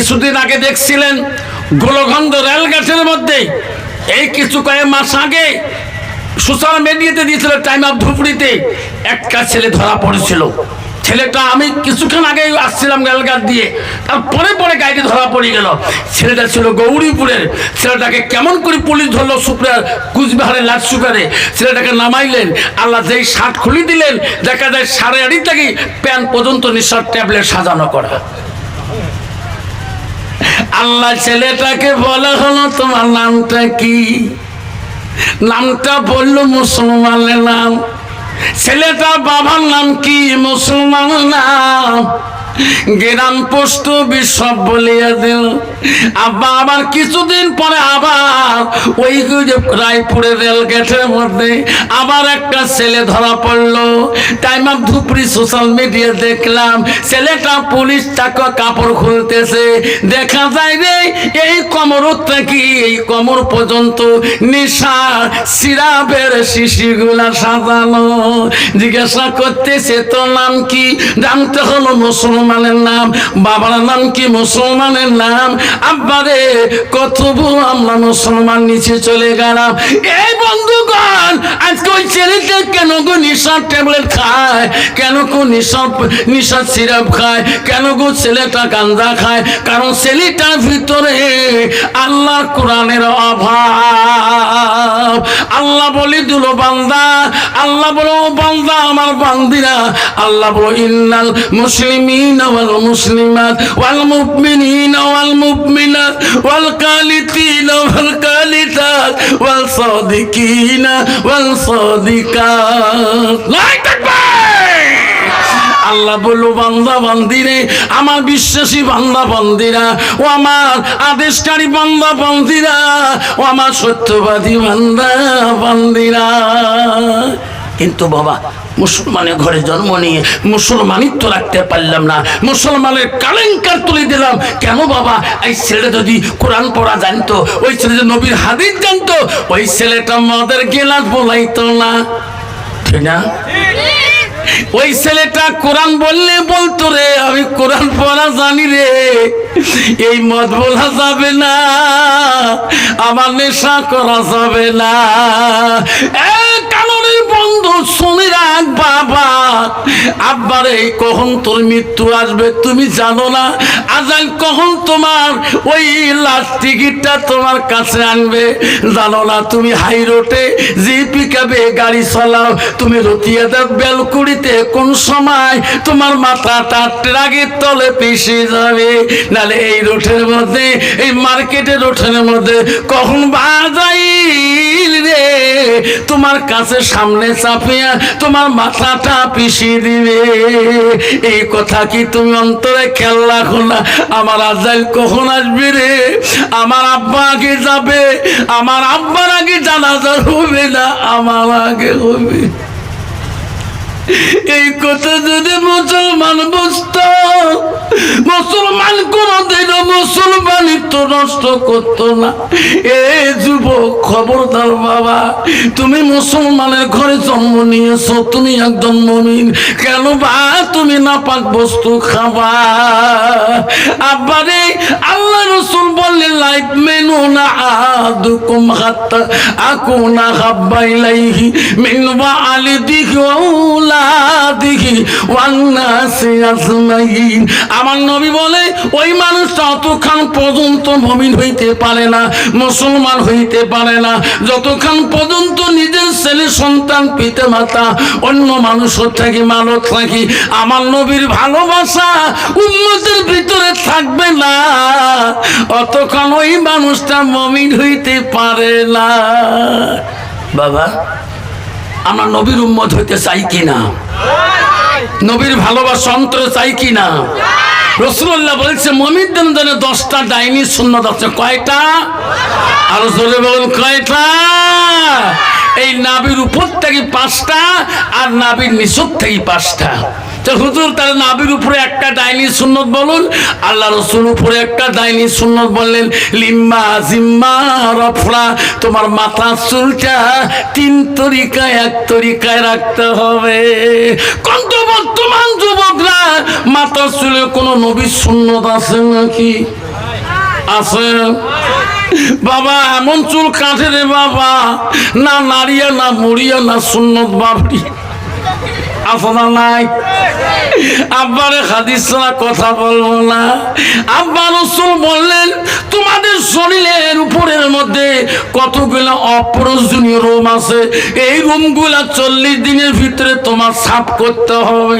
কিছুদিন আগে দেখছিলেন গোলগন্ধ রেলগেটের মধ্যে। এই কিছু কয়েক মাস আগে সোশ্যাল মিডিয়াতে দিয়েছিল টাইম অফ ধুপড়িতে, একটা ছেলে ধরা পড়েছিল। ছেলেটা আমি কিছুক্ষণ আগে আসছিলাম রেলগাট দিয়ে, তারপরে পরে গাড়িতে ধরা পড়ে গেল। ছেলেটা ছিল গৌরীপুরের, ছেলেটাকে কেমন করে পুলিশ ধরলো সুপ্রিয়ার কুচবিহারের লাট সুপারে ছেলেটাকে নামাইলেন, আল্লাহ যেই শার্ট খুলে দিলেন, দেখা যায় সাড়ে আড়ি থেকে প্যান পর্যন্ত নিঃশ্বাস ট্যাবলেট সাজানো করা। আল্লাহ ছেলেটাকে বলা হলো, তোমার নামটা কি? নামটা বলল, মুসলমানের নাম। ছেলেটা, বাবার নাম কি? মুসলমান নাম। গ্রাম পোস্ট সব বলিয়া দিল। আব্বা, আবার কিছুদিন পরে আবার ওই রায়পুরের রেল গেটের মধ্যে আবার একটা ছেলে ধরা পড়ল। টাইম অফ ধুপড়ি সোশ্যাল মিডিয়া দেখলাম, ছেলেটা পুলিশ তাকে কাপড় খুলতেছে। দেখা যায় রে, এই কমর থেকে এই কমর পর্যন্ত নেশা, সিরাপের শিশিগুলা সাজানো। জিজ্ঞাসা করতেছে, তোর নাম কি? জানতে হলো মুসলমানের নাম, বাবার নাম কি মুসলমানের নাম? আব্বারে কত বড় আমরা মুসলমান নিচে চলে গেলাম। এই বন্ধুগণ, আজকে ওই ছেলেটা কেন গো নিশার ট্যাবলেট খায়? কেন গো নিশা নিশার সিরাপ খায়? কেন গো ছেলেটা গাঞ্জা খায়? কারণ ছেলেটার ভিতরে আল্লাহ কোরআনের অভাব। আল্লাহ বলি, দিল বান্দা, আল্লাহ বলো বান্দা, আমার বান্দিরা। আল্লাহ বলো, ইন্নাল মুসলিমিন ওয়াল মুমিনাত ওয়াল কালিতিন ওয়াল কালিতাত ওয়াল সাদিকিন লাই তাকবীর আল্লাহ বলল, বান্দা, বান্দিরে, আমার বিশ্বাসী বান্দা, বান্দিরা, ও আমার আদেশকারী বান্দা, বান্দিরা, ও আমার সত্যবাদী বান্দা, বান্দিরা। কিন্তু বাবা মুসলমানের ঘরে জন্ম নিয়ে মুসলমানিত্ব রাখতে পারলাম না। মুসলমানের কালেঙ্কার তুলে দিলাম। কেন বাবা? এই ছেলে যদি কোরআন পড়া জানতো ওই ছেলে যদি নবীর হাদিস জানতো ওই ছেলেটা মদের গেলাস বলাইতো না। ঠিক না? ওই ছেলেটা কোরআন বললে বলতো রে আমি কোরআন পড়া জানি রে। এই মদ বলা যাবে না, আমার নেশা করা যাবে না। শুনে রাখ বাবা। কখন তোর মৃত্যু আসবে তুমি জানো না? আজাল কখন তোমার? ওই টিকিটটা তোমার কাছে আনবে। জানো না তুমি হাই রোডে যে পিকাবে গাড়ি চালাও। তুমি রতিয়াদার বেলকুড়িতে কোন সময় তোমার মাথাটা ট্রাকের তলে পিসে যাবে? নালে এই রোডের মধ্যে, এই মার্কেটের রোডের মধ্যে কখন বাজাই রে? তোমার কাছে সামনে চাপিয়া তোমার মাথাটা পিষিয়ে দিবে। এই কথা কি তুমি অন্তরে খেয়াল রাখো না? আমার আজাইল কখন আসবে রে? আমার আব্বা আগে যাবে। আমার আব্বার আগে জানাজা হবে না, আমার আগে হবে। এই কথা যদি মুসলমান বুঝত, মুসলমান কোনদিন মুসলমানিত্ব নষ্ট করতো না। এ যুবক, খবরদার বাবা, তুমি মুসলমানের ঘরে জন্ম নিয়েছো, তুমি একজন মমিন। কেন বা তুমি নাপাক বস্তু খাবা? আব্বারে আল্লাহ রসুল বললেন লাইফ মেনু না আদুকুম হাত্তা আকুনা হাব্বা ইলাইহি মিন ওয়ালিদিহি আমার নবী বলে, ওই মানুষটা অতক্ষণ পর্যন্ত মমিন হইতে পারে না, মুসলমান হইতে পারে না। যতক্ষণ পর্যন্ত নিজের ছেলে সন্তান পিতা মাতা অন্য মানুষের থেকে, মানত থাকি, আমার নবীর ভালোবাসা উন্নতির ভিতরে থাকবে না। অতক্ষণ ওই মানুষটা মমিন হইতে পারে না। বাবা আমরা নবীর উম্মত হইতে চাই কিনা? নবীর ভালোবাসা অন্তরে চাই কিনা? রসুল্লাহ বলছে, মমিনদের জন্য দশটা ডাইনি শূন্য দশ কয়টা? আর জোরে বলুন, কয়টা? এই নাবির উপর থেকে পাঁচটা আর নাবির নিচর থেকে পাঁচটা। তো হুজুর, তাহলে নাবির উপরে একটা ডাইনি সুন্নত বলুন আল্লাহ রসুল উপরে একটা ডাইনি সুন্নত বললেন, লিম্মা জিম্মা রফরা তোমার মাথা চুলটা তিন তরিকায়, এক তরিকায় রাখতে হবে। কত বর্তমান যুবকরা, মাথা চুলে কোনো নবীর সুন্নত আছে নাকি? আছে। বাবা, এমন চুল কাটে রে বাবা, না নারিয়া না মুড়িয়া না সুন্নত বাবরি। আছে নাই? আব্বারে হাদিস কথা বলব না। আব্বা রসুল বললেন, তোমাদের শরীরের উপরের মধ্যে কতগুলো অপ্রয়োজনীয় রুম আছে? এই রুমগুলা চল্লিশ দিনের ভিতরে তোমার সাফ করতে হবে।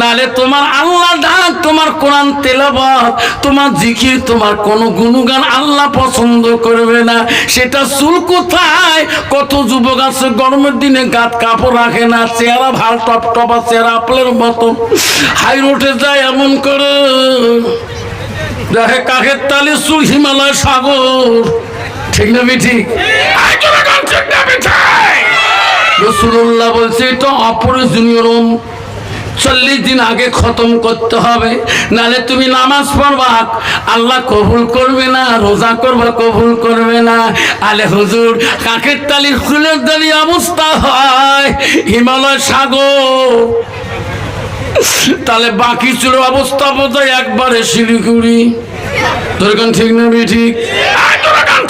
নালে তোমার আল্লাহ ডাক তোমার কোরআন তেলাবাদ তোমার জিকির তোমার কোনো গুণগান আল্লাহ পছন্দ করবে না। সেটা চুল কোথায়? কত যুবক আছে গরমের দিনে গাত কাপড় রাখে না চেহারা ভালো টপ টপ চেহারা আপলের মতো। হাই রোডে যায় এমন করে। দেখে কাকের তালে চুল হিমালয় সাগর। ঠিক না ঠিক? রসুল্লাহ বলছে এটা অপরিজনীয় রুম চল্লিশ দিন আগে খতম করতে হবে। নালে তুমি নামাজ পড়বা। আল্লাহ কবুল করবে না, রোজা করবা, কবুল করবে না। আলে হুজুর, কাকের তালির ফুলের দাঁড়িয়ে অবস্থা হয়। হিমালয় সাগর। তাহলে বাকি চুলো অবস্থা বোধহয় একবারে শিলিগুড়ি। তোর গান ঠিক না ঠিক?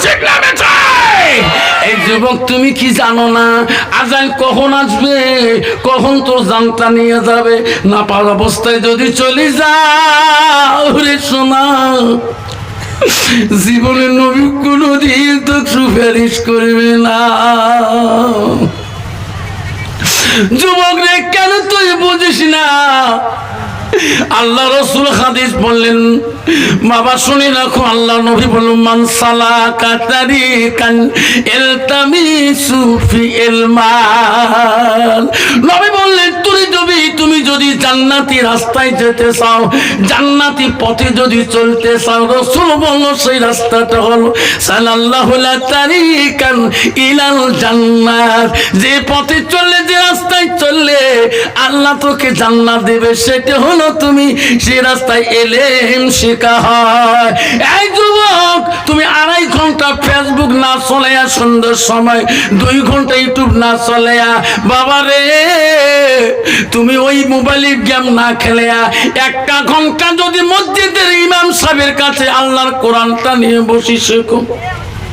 ঠিক না? এই যুবক, তুমি কি জানো না? আজান কখন আসবে? কখন তোর জানটা নিয়ে যাবে? না পাওয়ার অবস্থায় যদি চলে যাও রে সোনা। জীবনে নবী কোনো দিন তো সুপারিশ করবে না। যুবক রে, কেন তুই বুঝিস না? আল্লাহ রসুল হাদিস বললেন, বাবা শুনে রাখো, আল্লাহ নবী বলুন মান সালা কাতারি কান সুফি নবী বললেন তুই যদি, তুমি যদি জান্নাতি রাস্তায় যেতে চাও, জান্নাতি পথে যদি চলতে চাও, রসুল বলল, সেই রাস্তাটা হলো সাল্লাল্লাহু তারিকান ইলাল জান্নাত। যে পথে চললে, যে রাস্তায় চললে, আল্লাহ তোকে জান্নাত দেবে, সেটা হলো তুমি সে রাস্তায় এলেম শেখা হয়। এই যুবক, তুমি আড়াই ঘণ্টা ফেসবুক না চলে সুন্দর সময়, দুই ঘণ্টা ইউটিউব না চলে বাবা রে, তুমি ওই মোবাইলের গেম না খেলে একটা ঘণ্টা যদি মসজিদের ইমাম সাহেবের কাছে আল্লাহর কোরআনটা নিয়ে বসি শেখো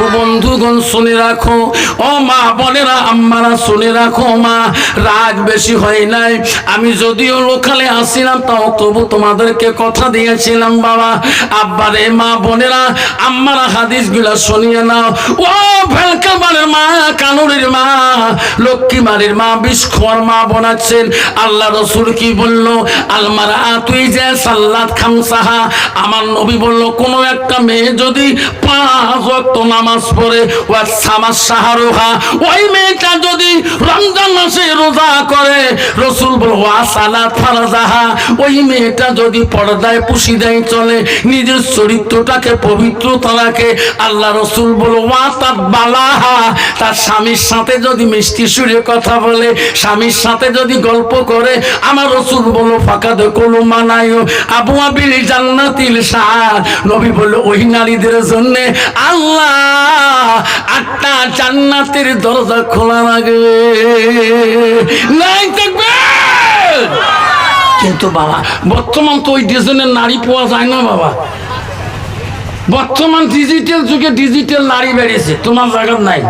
ও বন্ধুগণ, শুনে রাখো। ও মা বোনেরা, আম্মারা, শুনে রাখো মা, রাগ বেশি হয় নাই। আমি যদিও লোকালে আসিলাম, তাও তবু তোমাদেরকে কথা দিয়েছিলাম, বাবা। আব্বারে মা বোনেরা, আম্মারা হাদিসগুলা শুনিয়ে নাও। ও ভেলকা বাড়ির মা, কানুরের মা লক্ষ্মী বাড়ির মা বিস্কর মা বোনাচ্ছেন আল্লাহ রসুল কি বলল? আলমারা তুই যে সাল্লাত খামসাহা। আমার নবী বলল, কোনো একটা মেয়ে যদি পাঁচ ওয়াক্ত নামাজ পড়ে ও সামাজ সাহারোহা ওই মেয়েটা যদি রমজান মাসে রোজা করে, রসুল বল, ওয়া সালাত ফারাজাহা। ওই মেয়েটা যদি পর্দায় পুষি দেয় চলে, নিজের চরিত্রটাকে পবিত্রতা রাখে আল্লাহ রসুল বল, ওয়া তার বালাহা। তার স্বামীর সাথে যদি মিষ্টি সুরে কথা বলে, স্বামীর সাথে যদি গল্প করে, আমার রসুল বলো ফাঁকা দেখল মানায় আবু আবির জান্নাতিল সার নবী বলল ওই নারীদের জন্য আল্লাহ আটটা জান্নাতের দরজা খোলা রাখবে নাই থাকবে। কিন্তু বাবা, বর্তমান তো ওই ডিজাইনের নারী পাওয়া যায় না বাবা। বর্তমান ডিজিটাল যুগে ডিজিটাল নারী বেড়েছে তোমার জায়গা নাই।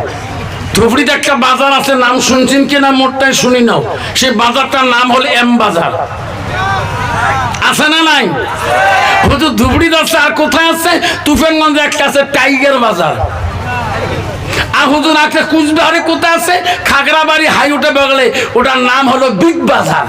ধুবড়িতে একটা বাজার আছে, নাম শুনছেন কিনা মোটটাই শুনি নাও। সেই বাজারটার নাম হলো এম বাজার। আছে না নাই? হুজুর, ধুবড়ি আছে আর কোথায় আছে? তুফেনগঞ্জে একটা আছে, টাইগার বাজার। আর হুজুর একটা কুচবিহারে কোথায় আছে? খাগড়াবাড়ি হাইওয়ে বগলে, ওটার নাম হলো বিগ বাজার।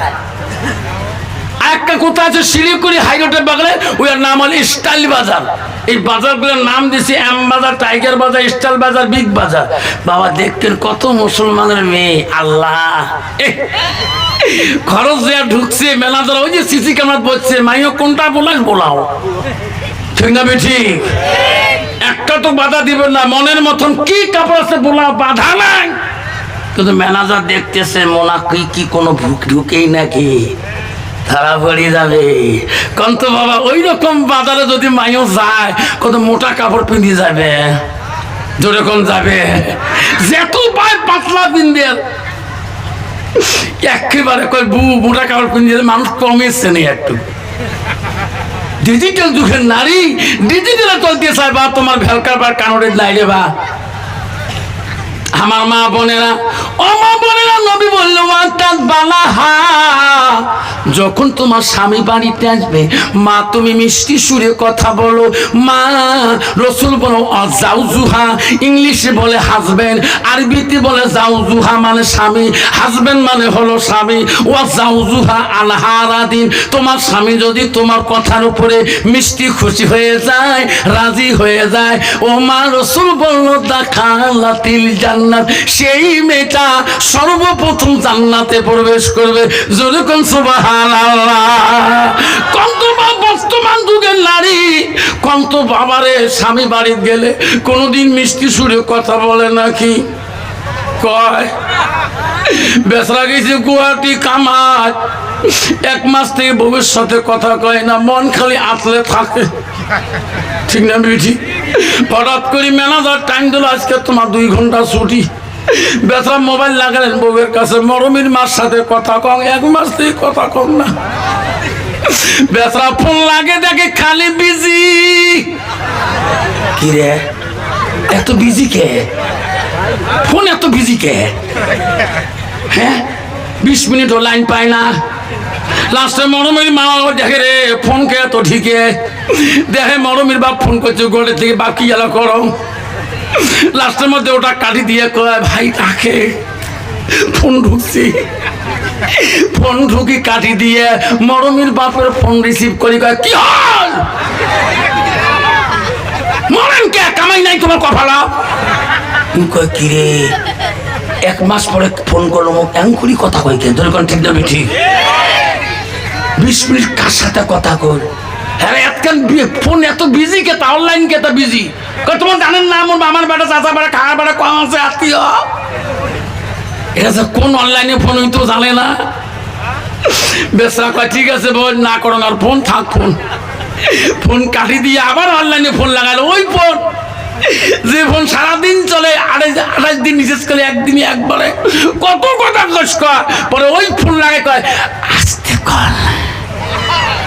একটা কোথায় আছে, শিলিগুড়ি হাইরোডে বাগলে ওর নাম হলো স্টাইল বাজার। এই বাজারগুলোর নাম দিয়েছি এম বাজার, টাইগার বাজার, স্টাইল বাজার, বিগ বাজার। বাবা, দেখতেন কত মুসলমানের মেয়ে, আল্লাহ। খরচ দেওয়া ঢুকছে মেলাদার ওই যে সিসি ক্যামেরা বলছে মাইও কোনটা বলাস বলাও। ঠিক ঠিক একটা তো বাধা দিবেন না, মনের মতন কি কাপড় আছে বলা বাধা নাই। কিন্তু ম্যানেজার দেখতেছে মোনা কি কি কোনো ঢুকেই নাকি? ধরা পড়ে যাবে। কন্ত বাবা ওই রকম বাজারে যদি মাইও যায়, কত মোটা কাপড় পিঁধে যাবে? যেরকম যাবে। যেত পায় পাতলা পিন্দের একেবারে কয় বু মোটা কাপড় পিন্দিয়ে মানুষ কমেছে নেই একটু? ডিজিটাল যুগের নারী ডিজিটালে চলতে চায় বা, তোমার ভেলকার বা কানোরের লাইরে বা? আমার মা বোনেরা, ও মা বোনেরা, নবী বলল ওয়ান্তাত বালাহা যখন তোমার স্বামী বাড়িতে আসবে, মা তুমি মিষ্টি সুরে কথা বলো। মা, রসুল বলো জাউজুহা ইংলিশে বলে, হাজবেন্ড। আরবিতে বলে, জাউজুহা মানে স্বামী। হাজবেন্ড মানে হলো স্বামী। ও জাউজুহা আলহারা দিন তোমার স্বামী যদি তোমার কথার উপরে মিষ্টি খুশি হয়ে যায়, রাজি হয়ে যায়, ও মা, রসুল বলল, দেখালাতিল জান্নাত। সেই মেয়েটা সর্বপ্রথম জান্নাতে প্রবেশ করবে। যেরকম সুবহানাল্লাহ কত বর্তমান যুগের নারী কত বাবারে স্বামী বাড়িতে গেলে কোনোদিন মিষ্টি সুরে কথা বলে নাকি? কয় বেসরা গেছে গুয়াহাটি কামাত এক মাস থেকে ভবিষ্যতে কথা কয় না, মন খালি আতলে থাকে। ঠিক না বিঠি হঠাৎ করে ম্যানেজার টাইম দিল, আজকে তোমার দুই ঘণ্টা ছুটি। বেসরা মোবাইল লাগালেন বউয়ের কাছে। মরমির মার সাথে কথা কম এক মাস থেকে কথা কম না। বেসরা ফোন লাগে দেখে খালি বিজি। কি রে? এত বিজি কে? ফোন এত বিজি কে? হ্যাঁ? বিশ মিনিটও লাইন পায় না। লাস্টে মরমের মা দেখে রে ফোন কে এত ঠিকে দেখে মরমের বাপ ফোন করছে গোড়ে থেকে বাপ কি গেল করো লাস্টের মধ্যে ওটা কাটি দিয়ে কয়, ভাই, তাকে ফোন ঢুকছি। ফোন ঢুকি কাটি দিয়ে মরমের বাপের ফোন রিসিভ করি, কয়, কি হল? মরেন কে? কামাই নাই তোমার কপালা? কয়, কি রে? এক মাস পরে ফোন করল মোক এঙ্কুরি কথা কেন তোর কোন ঠিক না ঠিক বিশ মিনিট কার সাথে কথা কর হ্যাঁ ফোন এত বিজি অনলাইন তোমার জানেন না আমার চাচা আছে কোন অনলাইনে ফোন জানে না। কয়, ঠিক আছে বল না করো আর ফোন থাক ফোন ফোন কাটি দিয়ে আবার অনলাইনে ফোন লাগালো, ওই ফোন যে ফোন সারাদিন চলে আড়াই আড়াইশ দিন বিশেষ করে একদিনই একবারে। কত কথা পরে ওই ফোন লাগে কয়, আসতে কর।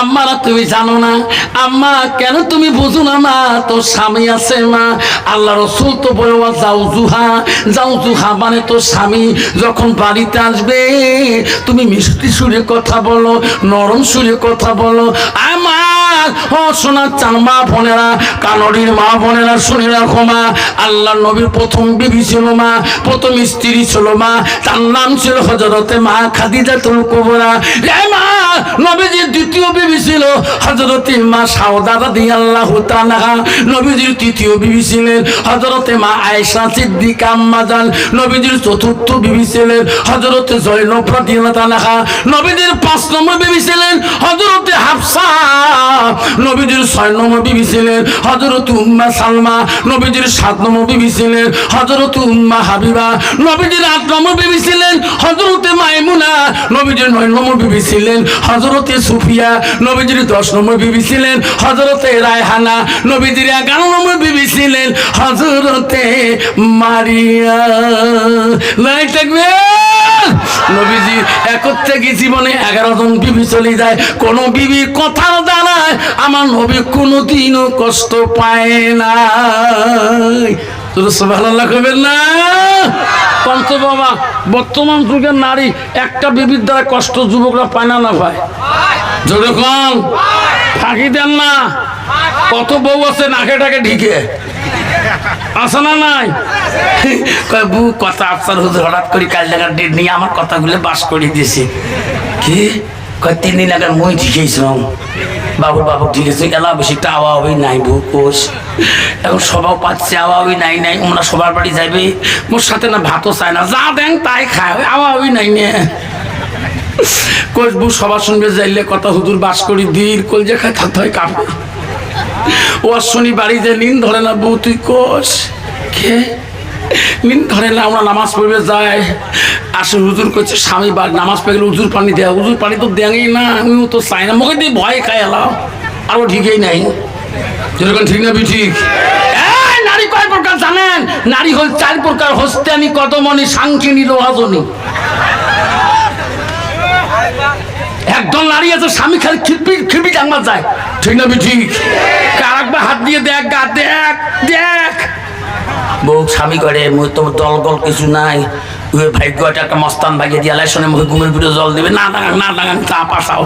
আম্মারা তুমি জানো না? আম্মা, কেন তুমি বুঝো না মা? তোর স্বামী আছে মা। আল্লাহ রসুল তো বলবা যাও জুহা যাও জুহা মানে তোর স্বামী যখন বাড়িতে আসবে, তুমি মিষ্টি সুরে কথা বলো, নরম সুরে কথা বলো। আমার ও শোনার চান মা বোনেরা, কানড়ির মা বোনেরা, শুনে রাখো মা। আল্লাহ নবীর প্রথম বিবি ছিল মা, প্রথম স্ত্রী ছিল মা, তার নাম ছিল হজরতে মা খাদিজা তুল কুবরা। এ মা, নবীজির দ্বিতীয় বিবি ছিল হজরতে মা সাউদা রাদি আল্লাহ তালাহা নবীজির তৃতীয় বিবি ছিলেন হজরতে মা আয়েশা সিদ্দিকা আম্মাজান। নবীজির চতুর্থ বিবি ছিলেন হজরতে জয়নব রাদিয়াল্লাহু তালাহা নবীজির পাঁচ নম্বর বিবি ছিলেন হজরতে হাফসা। নবীজির ছয় নম্বর বিবি ছিলেন হজরত উম্মা সালমা, নবীজির সাত নম্বর বিবি ছিলেন হজরত উম্মা হাবিবা, নবীজির আট নম্বর বিবি ছিলেন হজরতে মাইমুনা, নবীজির নয় নম্বর বিবি ছিলেন হজরতে সুফিয়া, নবীজির দশ নম্বর বিবি ছিলেন হজরতে রায়হানা, নবীজির এগারো নম্বর বিবি ছিলেন হজরতে মারিয়া। নাই থাকবে। নবীজি একর থেকে জীবনে এগারো জন বিবি চলে যায়। কোন বিবির কথার দ্বারায় আমার নবী কোনোদিনও কষ্ট পায় না। না কন্ত বাবা, বর্তমান যুগের নারী একটা বিবির কষ্ট যুবকরা পায় না না পায় দেন না। কত বউ আছে, নাকে টাকে ঢিকে। আছে না নাই? কয়, বউ, কথা আফসার হুজুর হঠাৎ করে কাল জায়গার ডেট নিয়ে আমার কথাগুলো বাস করে দিয়েছে। কি? কয়, তিন দিন আগে মই ঠিকেছিলাম বাবুর বাবু ঠিক আছে এলা বেশি একটা আওয়াবি নাই বউ কোষ এখন সবাও পাচ্ছে আওয়াবি নাই নাই ওরা সবার বাড়ি যাবে মোর সাথে না ভাতও চায় না, যা দেন তাই খায়, ওই আওয়াবি নাই নে। কসবু সবার সঙ্গে যাইলে কথা হুজুর বাস করি কল যে খায় থাকতে হয় কাপড় ও শনি বাড়িতে নিন ধরে না বউ, তুই কোষ কে? নিন ধরে না, আমরা নামাজ পড়বে যাই আসে হুজুর করছে স্বামী বা নামাজ পড়ে গেলে হুজুর পানি দেয় হুজুর পানি তো দেয়ই না, আমিও তো চাই না। মুখে দিয়ে ভয় খাই এলাম আরও ঠিকই নাই। যেরকম ঠিক না ঠিক? নারী কয় প্রকার জানেন? নারী হল চার প্রকার হস্তানি কদমনি সাংখিনী রোহাজনী একদল নারী আছে, স্বামী খালি খিরপি খিরপি টাঙ্গা যায়। ঠিক না ঠিক? কারাকবা হাত দিয়ে দেখ, গা দেখ দেখ। বউ, স্বামী করে, মুই তোমার দল গল কিছু নাই। ওই ভাগ্য একটা মস্তান ভাগিয়ে দিয়ে লাইসনে মুখে ঘুমের ভিতরে জল দেবে। না দাঙ না দাঁড়ান, চা পাশাও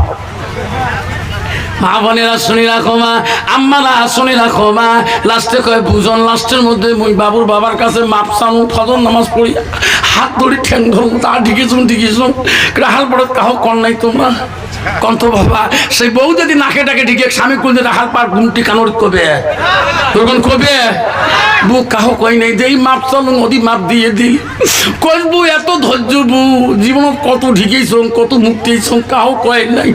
মা বোনেরা শুনি রাখো মা আম্মারা শুনি রাখো মা। লাস্টে কয়, বুঝন, লাস্টের মধ্যে মুই বাবুর বাবার কাছে মাপ চানু ফজর নামাজ পড়ি, হাত ধরি ঠ্যাং ধরুন তা ঢিকেছুন ঢিকেছুন রাহাল পড়ে কাহো কর নাই তোমরা কন্ত বাবা, সেই বউ যদি নাকে ডাকে ঢিকে, স্বামী কুলতে রাহাল পার গুমটি কানোর কবে? তখন কবে? বউ, কাহো কই নাই, দেই মাপ চালু নদী মাপ দিয়ে দিই। কইবু এত ধৈর্য বউ, জীবনত কত ঢিকেছ কত মুক্তিছ কাহো কয় নাই।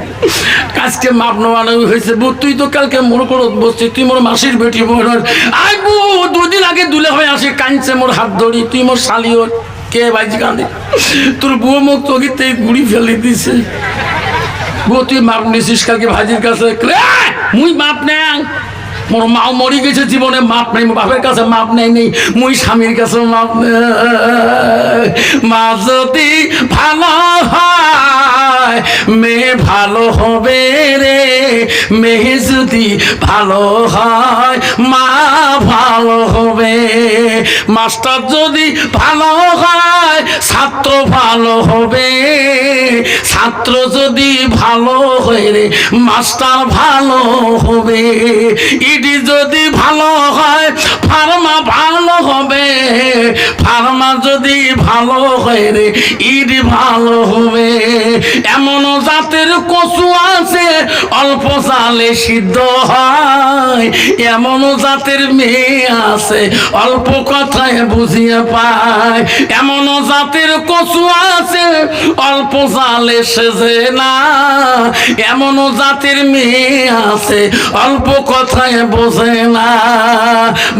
আজকে মাপ নেওয়ানো হয়েছে তুই তো কালকে মোর করত বসছিস তুই মোর মাসির বেটি দুদিন আগে দুলে হয়ে আসে, কাঁদছে মোর হাত ধরি, তুই মোর শালি কে তোর মুখ চকিতে গুড়ি ফেলে দিছে। বউ, তুই মাপ নিছিস কালকে ভাজির কাছে? মুই মাপ নেন মোর মাও মরি গেছে জীবনে, মাপ নেই। বাপের কাছে মাপ নেই নেই, মুই স্বামীর কাছে মাপ মা যদি ভালো হয় মেয়ে ভালো হবে রে মেয়ে যদি ভালো হয়। মা ভালো হবে, মাস্টার যদি ভালো হয়, ছাত্র ভালো হবে। ছাত্র যদি ভালো হয় রে, মাস্টার ভালো হবে। ইডি যদি ভালো হয় ফার্মা যদি ভালো হয় রে ইডি ভালো হবে। এমন জাতের কচু আছে, অল্প চালে সিদ্ধ হয়। এমন জাতের মেয়ে আছে, অল্প কথায় বুঝিয়ে পায়। এমন জাতের কচু আছে, অল্প জালে সেজে না। এমন জাতের মেয়ে আছে, অল্প কথায় বোঝে না।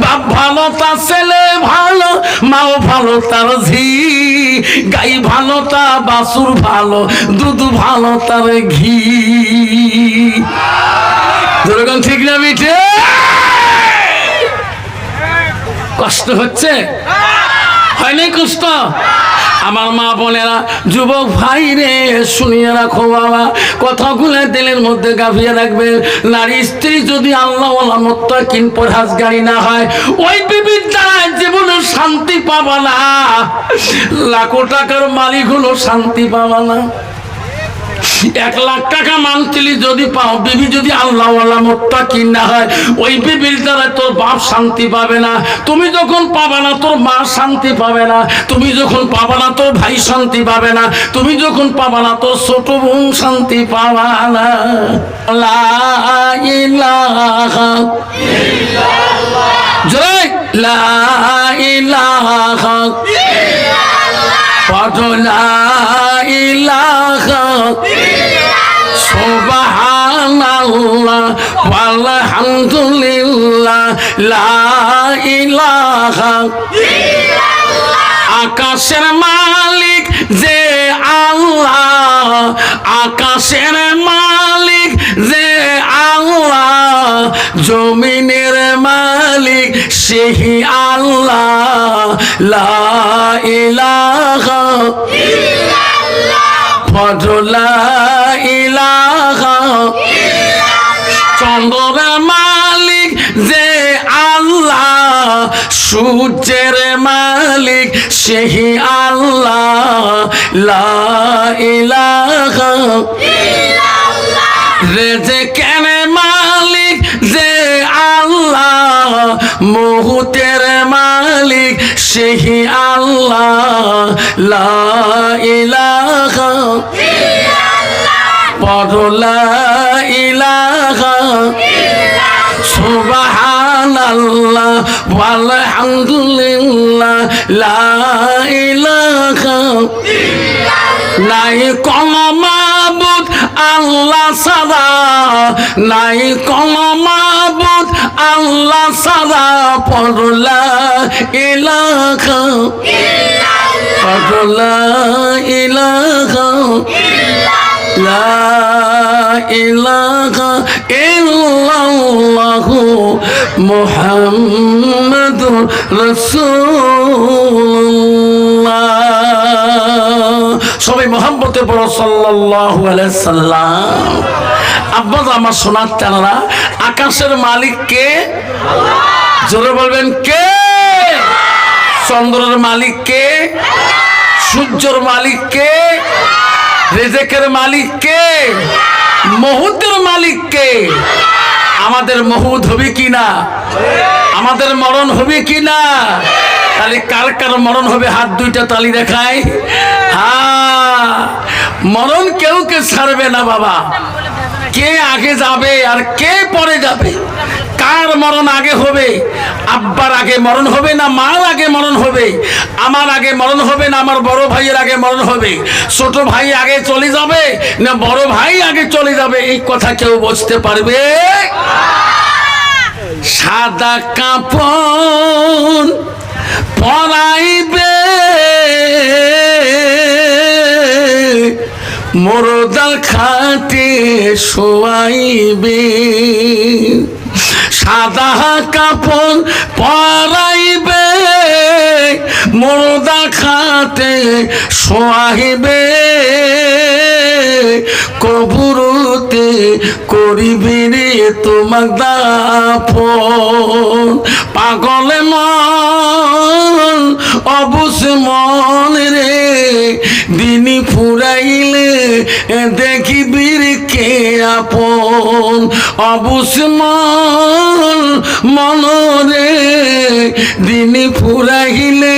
বাপ ভালো, তার ছেলে ভালো, মাও ভালো, তার ঝি। গাই ভালো, তা বাসুর ভালো, দুধ ভালো, তার ঘি। যেরকম ঠিক না মিঠে? কষ্ট হচ্ছে? হয়নি কষ্ট আমার মা বোনেরা, যুবক ভাই রে, শুনিয়ে রাখো বাবা। কথাগুলো দিলের মধ্যে গাভিয়ে রাখবে। নারী স্ত্রী যদি আল্লাহ কিন পরহাজ গাড়ি না হয়, ওই বিবির দ্বারা জীবনে শান্তি পাবা না। লাখো টাকার মালিক হলো শান্তি পাবা না। এক লাখ টাকা মান্থলি যদি পাও, বিবি যদি আল্লাহ মোত্তা কিনা হয়, ওই বিবির দ্বারা তোর বাপ শান্তি পাবে না। তুমি যখন পাবে না, তোর মা শান্তি পাবে না। তুমি যখন পাবে না, তোর ভাই শান্তি পাবে না। তুমি যখন পাবে না, তোর ছোট বোন শান্তি পাবা না। লা ইলাহা আকাশের মালিক যে আল্লাহ আকাশের মালিক যে আল্লাহ জমিনের মালিক সেই আল্লাহ লা ইলাহা ফজলা ইলাহা। চন্দ্রের মালিক যে আল্লাহ সূর্যের মালিক সেই আল্লাহ। লা ইলাহা রেজে সেই আল্লাহ, লা ইলাহা পরলা ইলাহা লা ইলাহা নাই কোন মাবুদ আল্লাহ সারা নাই কোন আল্লাহ সারা পড়লা ইলাহা। পড়লা লা ইলাহা ইল্লাল্লাহু সবাই মোহাম্মতে বড় সাল্লাল্লাহু আলাইহি সাল্লাম। আব্বাস, আমার সোনার চালারা আকাশের মালিক কে? জোরে বলবেন, কে? চন্দ্রের মালিক কে? সূর্যর মালিক কে? রেজেকের মালিক কে? মহুদের মালিক কে? আমাদের মহুদ হবে কি না? আমাদের মরণ হবে কি না? তাহলে কার কার মরণ হবে? হাত দুইটা তালি দেখায় হ্যাঁ মরণ কেউ কে ছাড়বে না বাবা। কে আগে যাবে আর কে পরে যাবে? কার মরণ আগে হবে? আব্বার আগে মরণ হবে না মার আগে মরণ হবে? আমার আগে মরণ হবে না আমার বড় ভাইয়ের আগে মরণ হবে? ছোট ভাই আগে চলে যাবে না বড় ভাই আগে চলে যাবে? এই কথা কেউ বুঝতে পারবে? সাদা কাপড় পরাইবে। মোরদাল খাটে শোয়াইবে সাদা কাপড় পরাইবে মোরদা খাটে শোয়াইবে। কবুরতে করিবি রে তোমার দাপন পাগলে মন অবুস মন রে। দিনী ফুরাইলে দেখিবি কে আপন। অবুস মন রে। দিনী ফুরাইলে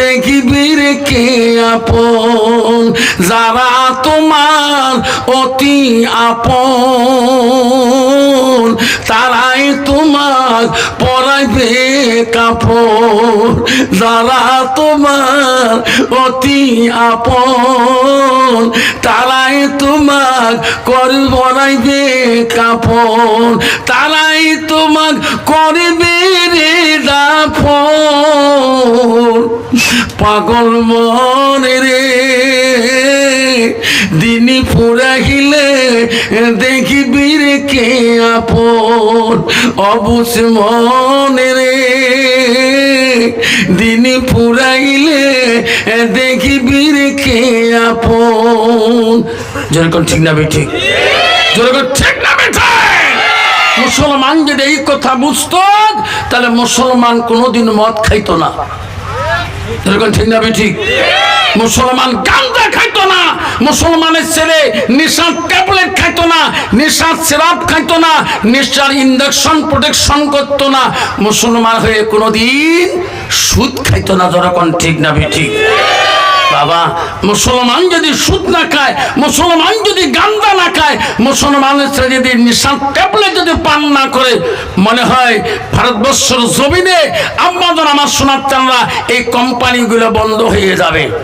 দেখিবি কে আপন। যারা তোমার অতি আপন। তারাই তোমার পরাইবে কাপড়। যারা তোমার অতি আপন, তারাই তোমার কর বনাইবে কাপড়। তারাই তোমার করবে রে দাফন। পাগল মনে রে, দিনী ফুরাহিলে দেখিবি রে কে আপন? অবুস মনে রে। দিনী ফুরাইলে দেখিবি রে কে আপন? যেরকম ঠিক না ঠিক। যেরকম ঠিক না মুসলমান যদি এই কথা বুঝতো, তাহলে মুসলমান কোনোদিন মদ খাইতো না। এরকম ঠিক না ঠিক। মুসলমান গান্দা খাইতো না, মুসলমানের ছেলে নেশার ট্যাবলেট খাইতো না নেশার সিরাপ খাইতো না নেশার ইঞ্জেকশন প্রোটেকশন করতো না। মুসলমান হয়ে কোনোদিন সুদ খাইতো না যখন ঠিক না ঠিক। বাবা, মুসলমান যদি সুদ না খায়, মুসলমান যদি গান্দা না খায়, মুসলমানের যদি নিশান ট্যাবলেট যদি পান না করে, মনে হয় ভারতবর্ষের জমিনে আমাদের আমার সোনার চামড়া এই কোম্পানিগুলো বন্ধ হয়ে যাবে।